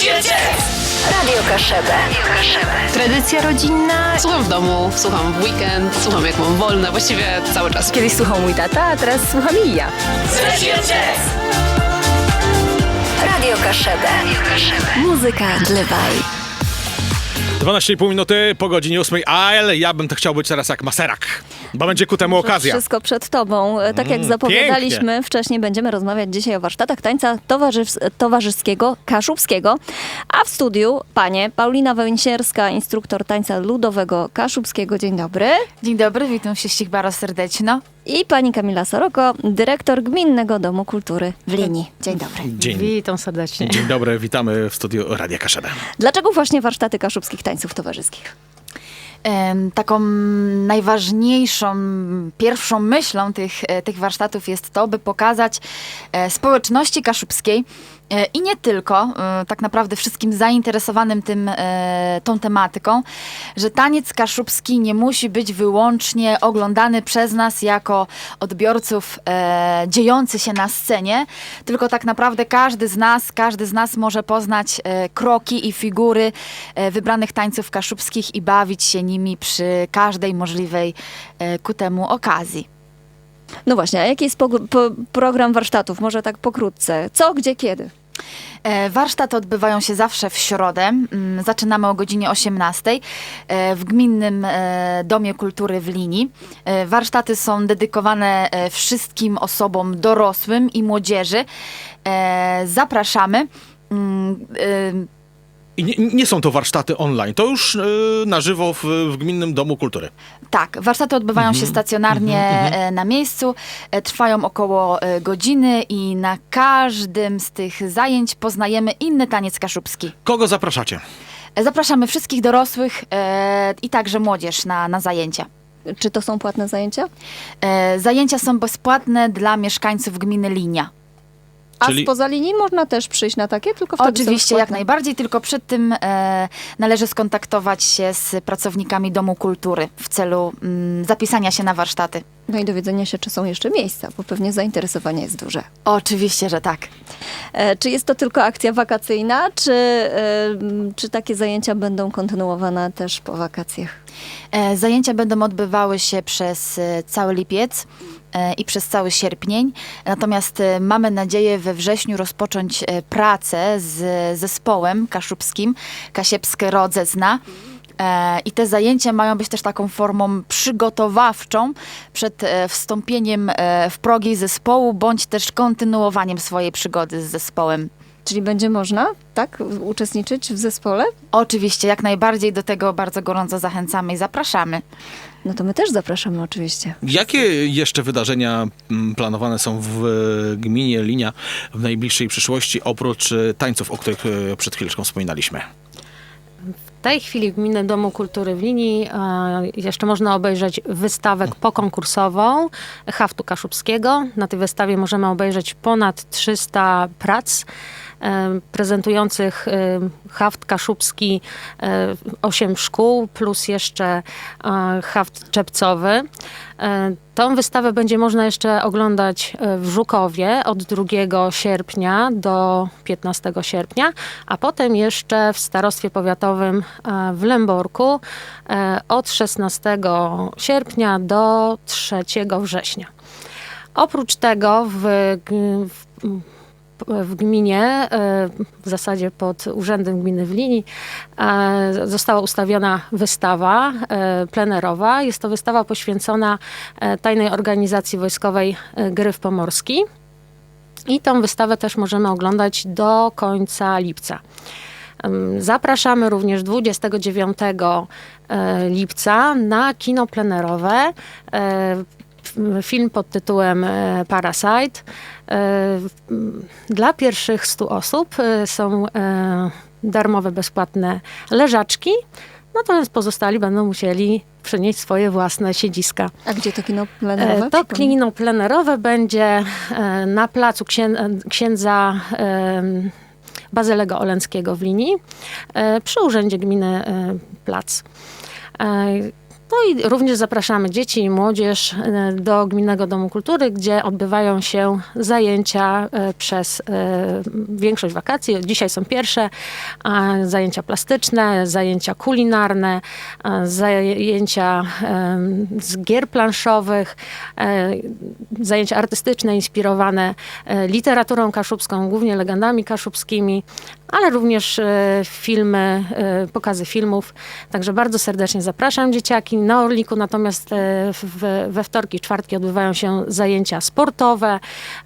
Radio Kaszebę. Tradycja rodzinna. Słucham w domu, słucham w weekend, słucham jak mam wolne, właściwie cały czas. Kiedyś słuchał mój tata, a teraz słucham i ja. Radio Kaszebę. Muzyka dla Waj. 12,5 minuty po godzinie 8, ale ja bym to chciał być teraz jak maserak, bo będzie ku temu okazja. Wszystko przed tobą. E, Tak jak Mm, zapowiadaliśmy pięknie. wcześniej, będziemy rozmawiać dzisiaj o warsztatach tańca towarzys- towarzyskiego, kaszubskiego. A w studiu panie Paulina Węsierska, instruktor tańca ludowego kaszubskiego. Dzień dobry. Dzień dobry, witam wszystkich bardzo serdecznie. I pani Kamila Soroko, dyrektor Gminnego Domu Kultury w Linii. Dzień dobry. Dzień, Witam serdecznie. dzień dobry, witamy w studiu Radia Kaszebę. Dlaczego właśnie warsztaty kaszubskich tańców towarzyskich? Taką najważniejszą, pierwszą myślą tych, e, tych warsztatów jest to, by pokazać e, społeczności kaszubskiej i nie tylko, e, tak naprawdę wszystkim zainteresowanym tym, e, tą tematyką, że taniec kaszubski nie musi być wyłącznie oglądany przez nas jako odbiorców e, dziejący się na scenie, tylko tak naprawdę każdy z nas, każdy z nas może poznać e, kroki i figury e, wybranych tańców kaszubskich i bawić się nimi przy każdej możliwej e, ku temu okazji. No właśnie, a jaki jest program warsztatów? Może tak pokrótce. Co, gdzie, kiedy? E, Warsztaty odbywają się zawsze w środę. Mm, Zaczynamy o godzinie 18 e, w Gminnym e, Domie Kultury w Linii. Warsztaty są dedykowane wszystkim osobom dorosłym i młodzieży. Zapraszamy. Mm, I nie, nie są to warsztaty online, to już e, na żywo w, w Gminnym Domu Kultury. Tak, warsztaty odbywają się stacjonarnie e, na miejscu, e, trwają około e, godziny i na każdym z tych zajęć poznajemy inny taniec kaszubski. Kogo zapraszacie? E, Zapraszamy wszystkich dorosłych e, i także młodzież na, na zajęcia. Czy to są płatne zajęcia? E, Zajęcia są bezpłatne dla mieszkańców gminy Linia. A Czyli- spoza linii można też przyjść na takie, tylko wtedy są Oczywiście, jak najbardziej, tylko przed tym e, należy skontaktować się z pracownikami Domu Kultury w celu mm, zapisania się na warsztaty. No i dowiedzenia się, czy są jeszcze miejsca, bo pewnie zainteresowanie jest duże. Oczywiście, że tak. E, czy jest to tylko akcja wakacyjna, czy, e, czy takie zajęcia będą kontynuowane też po wakacjach? E, Zajęcia będą odbywały się przez e, cały lipiec e, i przez cały sierpień. Natomiast mamy nadzieję we wrześniu rozpocząć pracę z zespołem kaszubskim Kasiepskie Rodze Zna. E, I te zajęcia mają być też taką formą przygotowawczą przed wstąpieniem w progi zespołu, bądź też kontynuowaniem swojej przygody z zespołem. Czyli będzie można, tak, uczestniczyć w zespole? Oczywiście, jak najbardziej do tego bardzo gorąco zachęcamy i zapraszamy. No to my też zapraszamy oczywiście. Jakie jeszcze wydarzenia mm, planowane są w e, gminie Linia w najbliższej przyszłości, oprócz e, tańców, o których e, przed chwileczką wspominaliśmy? W tej chwili w Gminnym Domu Kultury w Linii e, jeszcze można obejrzeć wystawę pokonkursową haftu kaszubskiego. Na tej wystawie możemy obejrzeć ponad 300 prac prezentujących haft kaszubski, 8 szkół plus jeszcze haft czepcowy. E, Tą wystawę będzie można jeszcze oglądać e, w Żukowie od 2 sierpnia do 15 sierpnia, a potem jeszcze w Starostwie Powiatowym e, w Lęborku od 16 sierpnia do 3 września. Oprócz tego w, w w gminie, e, w zasadzie pod Urzędem Gminy w Linii, e, została ustawiona wystawa e, plenerowa. Jest to wystawa poświęcona tajnej organizacji wojskowej Gryf Pomorski. I tą wystawę też możemy oglądać do końca lipca. Zapraszamy również 29 e, lipca na kino plenerowe. Film pod tytułem e, Parasite. E, Dla pierwszych 100 osób e, są darmowe, bezpłatne leżaczki, natomiast pozostali będą musieli przynieść swoje własne siedziska. A gdzie to kino plenerowe? To kino plenerowe będzie na placu księ, księdza Bazylego Olenckiego w linii przy Urzędzie Gminy Plac. No i również zapraszamy dzieci i młodzież e, do Gminnego Domu Kultury, gdzie odbywają się zajęcia e, przez e, większość wakacji. Dzisiaj są pierwsze zajęcia plastyczne, zajęcia kulinarne, zajęcia z gier planszowych, zajęcia artystyczne inspirowane literaturą kaszubską, głównie legendami kaszubskimi, ale również filmy, pokazy filmów. Także bardzo serdecznie zapraszam dzieciaki. Na Orliku natomiast e, we wtorki, czwartki odbywają się zajęcia sportowe.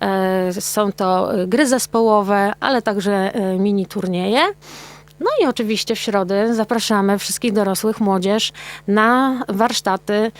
E, Są to e, gry zespołowe, ale także mini turnieje. No i oczywiście w środę zapraszamy wszystkich dorosłych, młodzież na warsztaty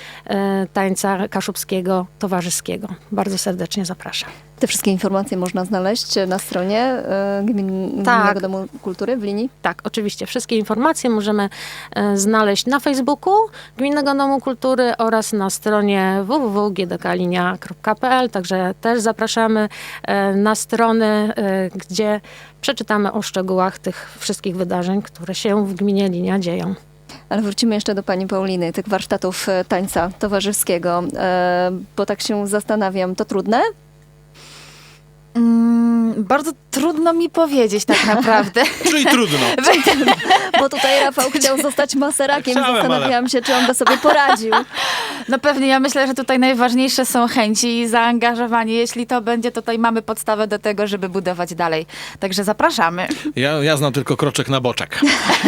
tańca kaszubskiego towarzyskiego. Bardzo serdecznie zapraszam. Te wszystkie informacje można znaleźć na stronie e, Gmin, Tak. Gminnego Domu Kultury w linii. Tak, oczywiście. Wszystkie informacje możemy e, znaleźć na Facebooku Gminnego Domu Kultury oraz na stronie www.gdklinia.pl. Także też zapraszamy e, na strony, e, gdzie przeczytamy o szczegółach tych wszystkich wydarzeń, które się w gminie Linia dzieją. Ale wrócimy jeszcze do pani Pauliny, tych warsztatów e, tańca towarzyskiego, e, bo tak się zastanawiam, to trudne? Mm, bardzo trudno mi powiedzieć tak naprawdę. Czyli trudno. Bo tutaj Rafał chciał zostać maserakiem. Chciałem, ale- Zastanawiałam się, czy on by sobie poradził. No pewnie, ja myślę, że tutaj najważniejsze są chęci i zaangażowanie. Jeśli to będzie, to tutaj mamy podstawę do tego, żeby budować dalej. Także zapraszamy. Ja, ja znam tylko kroczek na boczek.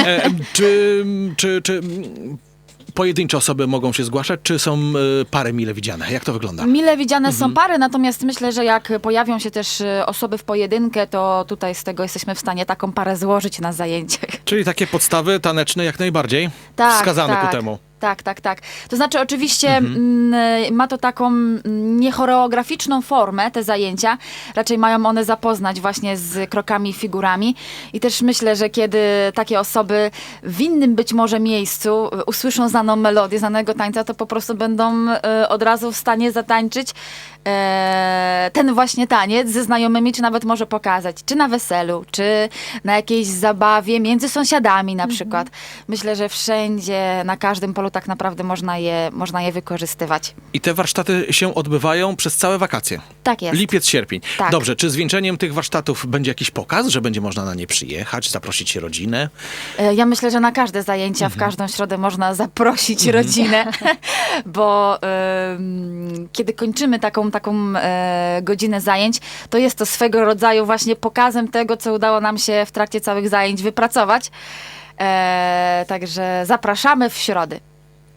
E, czy, czy, czy pojedyncze osoby mogą się zgłaszać, czy są e, pary mile widziane? Jak to wygląda? Mile widziane są pary, natomiast myślę, że jak pojawią się też e, osoby w pojedynkę, to tutaj z tego jesteśmy w stanie taką parę złożyć na zajęciach. Czyli takie podstawy taneczne jak najbardziej wskazane tak. ku temu. Tak, tak, tak. To znaczy oczywiście mm, ma to taką mm, niechoreograficzną formę, te zajęcia. Raczej mają one zapoznać właśnie z krokami i figurami. I też myślę, że kiedy takie osoby w innym być może miejscu y, usłyszą znaną melodię, znanego tańca, to po prostu będą y, od razu w stanie zatańczyć e, ten właśnie taniec ze znajomymi, czy nawet może pokazać, czy na weselu, czy na jakiejś zabawie między sąsiadami na przykład. Myślę, że wszędzie, na każdym polu tak naprawdę można je, można je wykorzystywać. I te warsztaty się odbywają przez całe wakacje. Tak jest. Lipiec, sierpień. Tak. Dobrze, czy zwieńczeniem tych warsztatów będzie jakiś pokaz, że będzie można na nie przyjechać, zaprosić rodzinę? E, Ja myślę, że na każde zajęcia w każdą środę można zaprosić rodzinę, bo kiedy kończymy taką, taką e, godzinę zajęć, to jest to swego rodzaju właśnie pokazem tego, co udało nam się w trakcie całych zajęć wypracować. E, także zapraszamy w środę.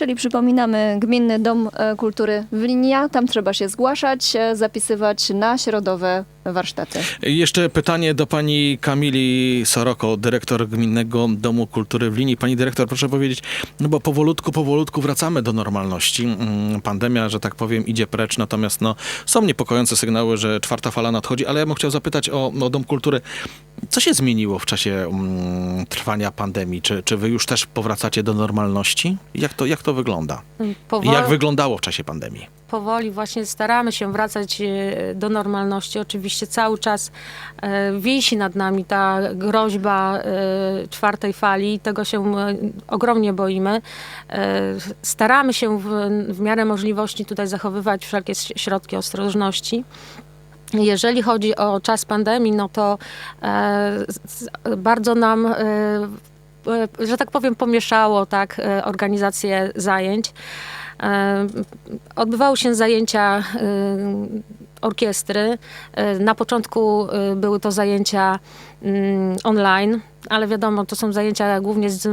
Czyli przypominamy Gminny Dom e, Kultury w Linia. Tam trzeba się zgłaszać, e, zapisywać na środowe warsztaty. Jeszcze pytanie do pani Kamili Soroko, dyrektor Gminnego Domu Kultury w Linii. Pani dyrektor, proszę powiedzieć, no bo powolutku, powolutku wracamy do normalności. Mm, Pandemia, że tak powiem, idzie precz, natomiast no, są niepokojące sygnały, że czwarta fala nadchodzi, ale ja bym chciał zapytać o, o Dom Kultury. Co się zmieniło w czasie mm, trwania pandemii? Czy, czy wy już też powracacie do normalności? Jak to, jak to wygląda? I Powoli- jak wyglądało w czasie pandemii? powoli właśnie staramy się wracać e, do normalności. Oczywiście cały czas e, wisi nad nami ta groźba e, czwartej fali i tego się ogromnie boimy. Staramy się w, w miarę możliwości tutaj zachowywać wszelkie środki ostrożności. Jeżeli chodzi o czas pandemii, no to e, bardzo nam, e, że tak powiem, pomieszało tak, e, organizację zajęć. E, Odbywały się zajęcia e, orkiestry. E, Na początku e, były to zajęcia mm, online, ale wiadomo, to są zajęcia głównie z,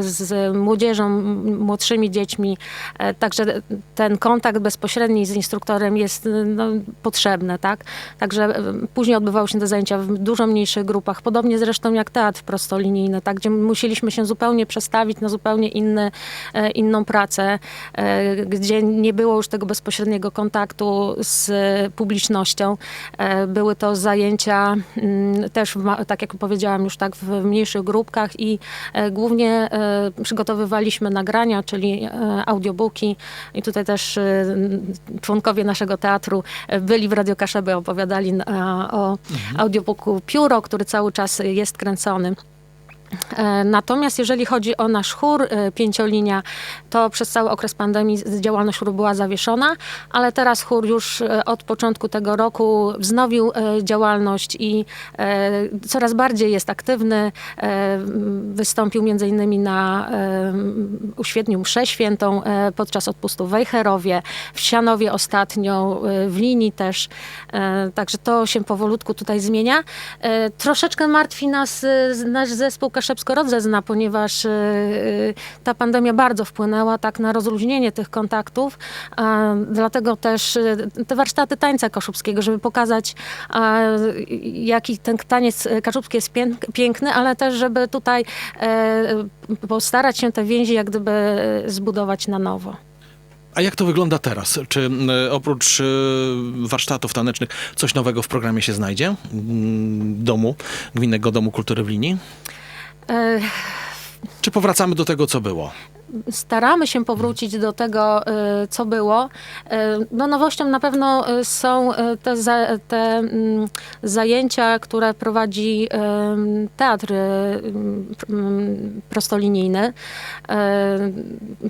z młodzieżą, młodszymi dziećmi, e, także ten kontakt bezpośredni z instruktorem jest e, no, potrzebny, tak? Także e, później odbywały się te zajęcia w dużo mniejszych grupach, podobnie zresztą jak teatr prostolinijny, tak? Gdzie musieliśmy się zupełnie przestawić na zupełnie e, inną pracę, e, gdzie nie było już tego bezpośredniego kontaktu z publicznością. Były to zajęcia mm, też, tak jak powiedziałam, już tak w mniejszych grupkach i e, głównie e, przygotowywaliśmy nagrania, czyli e, audiobooki i tutaj też członkowie naszego teatru byli w Radio Kaszeby, opowiadali o audiobooku Pióro, który cały czas jest kręcony. E, Natomiast jeżeli chodzi o nasz chór e, pięciolinia, to przez cały okres pandemii działalność chóru była zawieszona, ale teraz chór już e, od początku tego roku wznowił działalność i coraz bardziej jest aktywny. Wystąpił między innymi na uświetnił mszę świętą podczas odpustu w Wejherowie, w Sianowie ostatnio, w Linii też. Także to się powolutku tutaj zmienia. Troszeczkę martwi nas nasz zespół Kaszebsko-Rodzezna, ponieważ e, e, ta pandemia bardzo wpłynęła tak na rozluźnienie tych kontaktów. Dlatego też e, te warsztaty tańca kaszubskiego, żeby pokazać, jaki ten taniec e, kaszubski jest pięk- piękny, ale też, żeby tutaj e, postarać się te więzi jak gdyby e, zbudować na nowo. A jak to wygląda teraz? Czy m, oprócz e, warsztatów tanecznych coś nowego w programie się znajdzie? Mm, Domu, Gminnego Domu Kultury w Linii? E, Czy powracamy do tego, co było? Staramy się powrócić do tego, y, co było. Y, No, nowością na pewno y, są te, za, te mm, zajęcia, które prowadzi teatr prostolinijny,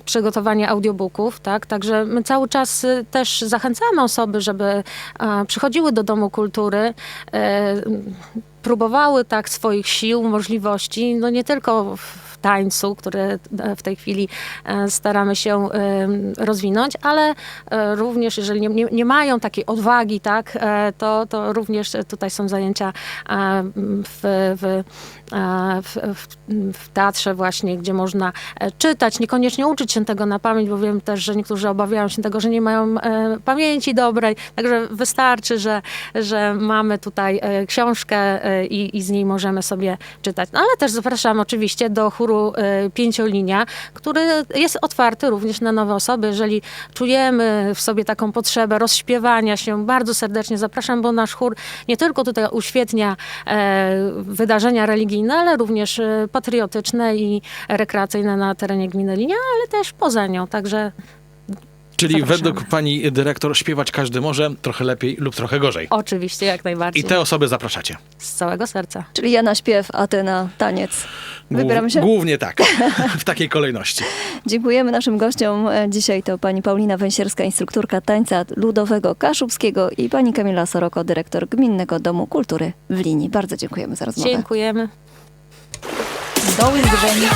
przygotowanie audiobooków, tak? Także my cały czas też zachęcamy osoby, żeby przychodziły do Domu Kultury, próbowały tak swoich sił, możliwości, no nie tylko w tańcu, który e, w tej chwili e, staramy się e, rozwinąć, ale również jeżeli nie, nie, nie mają takiej odwagi, tak, to, to również tutaj są zajęcia w, w, w, w, teatrze właśnie, gdzie można czytać, niekoniecznie uczyć się tego na pamięć, bo wiem też, że niektórzy obawiają się tego, że nie mają pamięci dobrej, także wystarczy, że, że mamy tutaj książkę i, i z niej możemy sobie czytać. No, ale też zapraszam oczywiście do chóru e, Pięciolinia, który jest otwarty również na nowe osoby. Jeżeli czujemy w sobie taką potrzebę rozśpiewania się, bardzo serdecznie zapraszam, bo nasz chór nie tylko tutaj uświetnia e, wydarzenia religijne, ale również e, patriotyczne i rekreacyjne na terenie gminy Linia, ale też poza nią. Także Czyli Zapraszamy. według pani dyrektor śpiewać każdy może, trochę lepiej lub trochę gorzej. oczywiście jak najbardziej. I te osoby zapraszacie. Z całego serca. Czyli ja na śpiew, a ty na taniec. Wybieramy się? Głównie tak, w takiej kolejności. Dziękujemy naszym gościom. Dzisiaj to pani Paulina Węsierska, instruktorka tańca ludowego kaszubskiego i pani Kamila Soroko, dyrektor Gminnego Domu Kultury w Linii. Bardzo dziękujemy za rozmowę. Dziękujemy. Do usłyszenia.